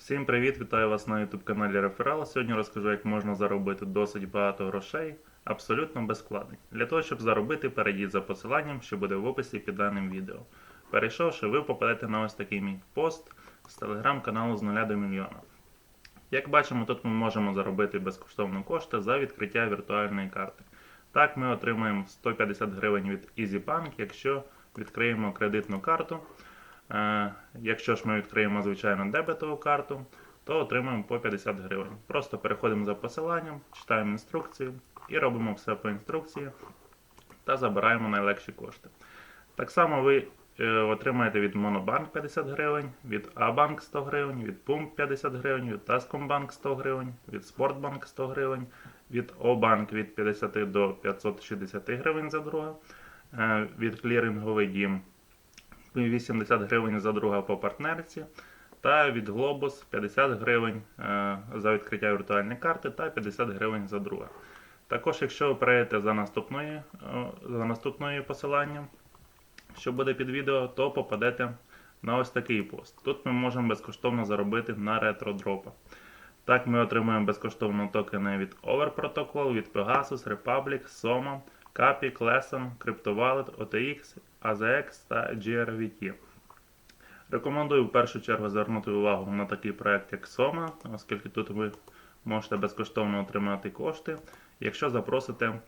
Всім привіт! Вітаю вас на YouTube каналі Реферал. Сьогодні розкажу, як можна заробити досить багато грошей абсолютно без. Для того, щоб заробити, перейдіть за посиланням, що буде в описі під даним відео. Перейшовши, ви попадете на ось такий мій пост з телеграм-каналу з 0 до мільйона. Як бачимо, тут ми можемо заробити безкоштовно кошти за відкриття віртуальної карти. Так, ми отримаємо 150 гривень від EasyBank, якщо відкриємо кредитну карту. Е, Якщо ж ми відкриємо звичайно дебетову карту, то отримаємо по 50 гривень. Просто переходимо за посиланням, читаємо інструкцію і робимо все по інструкції та забираємо найлегші кошти. Так само ви е, отримаєте від Monobank 50 гривень, від A-Bank 100 гривень, від Pump 50 гривень, від Tascombank 100 гривень, від Sportbank 100 гривень, від O-Bank від 50 до 560 гривень за друга, е, від кліринговий дім 80 гривень за друга по партнерці, та від Globus 50 гривень е, за відкриття віртуальної карти та 50 гривень за друга. Також, якщо ви перейдете за наступною, е, за наступною посиланням, що буде під відео, то попадете на ось такий пост. Тут ми можемо безкоштовно заробити на ретро-дропах. Так, ми отримуємо безкоштовно токени від Over Protocol, від Pegasus, Republic, Soma, Capi, Lesson, CryptoWallet, OTX, AZX та GRVT. Rекомендую в першу чергу звернути увагу на такий проект, як Soma, оскільки тут ви можете безкоштовно отримати кошти. Якщо запросите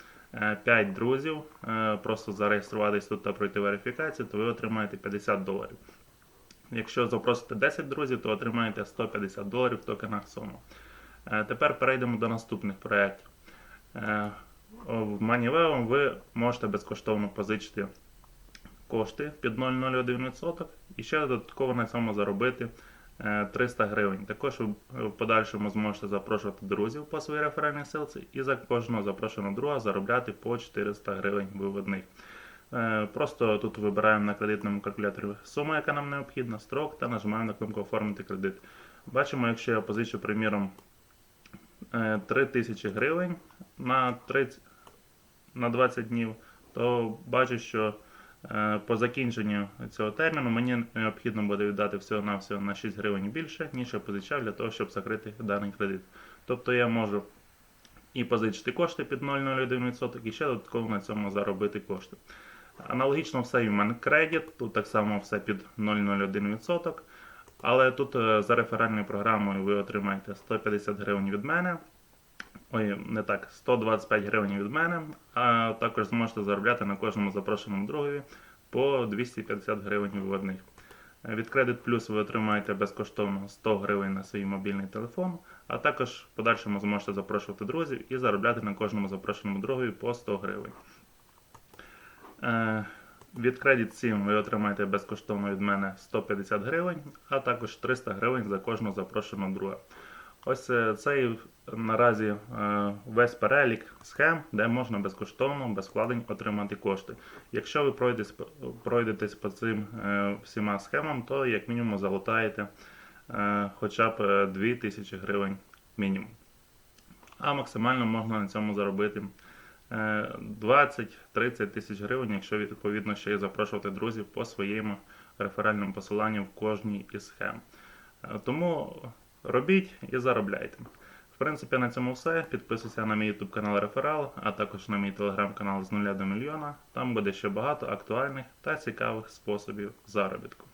5 друзів, е, просто зареєструватись тут та пройти верифікацію, то ви отримаєте 50 доларів. Якщо запросите 10 друзів, то отримаєте 150 доларів в токенах Soma. Е, Тепер перейдемо до наступних проєктів. Е, В MoneyWeb ви можете безкоштовно позичити кошти під 0,01% і ще додатково на цьому заробити е, 300 гривень. Також ви в подальшому зможете запрошувати друзів по своїй реферальній силці і за кожного запрошеного друга заробляти по 400 гривень виводних. Е, Просто тут вибираємо на кредитному калькуляторі суму, яка нам необхідна, строк та нажимаємо на кнопку Оформити кредит. Бачимо, якщо я позичу, приміром, е, 3000 гривень на 30, на 20 днів, то бачу, що е, по закінченню цього терміну мені необхідно буде віддати всього-навсього на 6 гривень більше, ніж я позичав для того, щоб закрити даний кредит. Тобто я можу і позичити кошти під 0,01% і ще додатково на цьому заробити кошти. Аналогічно все і в мене кредит, тут так само все під 0,01%. Але тут е, за реферальною програмою ви отримаєте 150 гривень від мене. Ой, не так, 125 гривень від мене, а також зможете заробляти на кожному запрошеному другові по 250 гривень виводних. Е, Від Credit Plus ви отримаєте безкоштовно 100 гривень на свій мобільний телефон, а також в подальшому зможете запрошувати друзів і заробляти на кожному запрошеному другові по 100 гривень. Від Credit 7 ви отримаєте безкоштовно від мене 150 гривень, а також 300 гривень за кожного запрошеного друга. Ось е, цей наразі е, весь перелік схем, де можна безкоштовно, без вкладень отримати кошти. Якщо ви пройдетесь, пройдетесь по цим е, всіма схемам, то як мінімум залутаєте хоча б е, 2000 гривень мінімум. А максимально можна на цьому заробити 20-30 тисяч гривень, якщо відповідно ще й запрошувати друзів по своєму реферальному посиланню в кожній із схем. Е, Тому робіть і заробляйте. В принципі, на цьому все. Підписуйся на мій YouTube канал Реферал, а також на мій телеграм-канал з нуля до мільйона. Там буде ще багато актуальних та цікавих способів заробітку.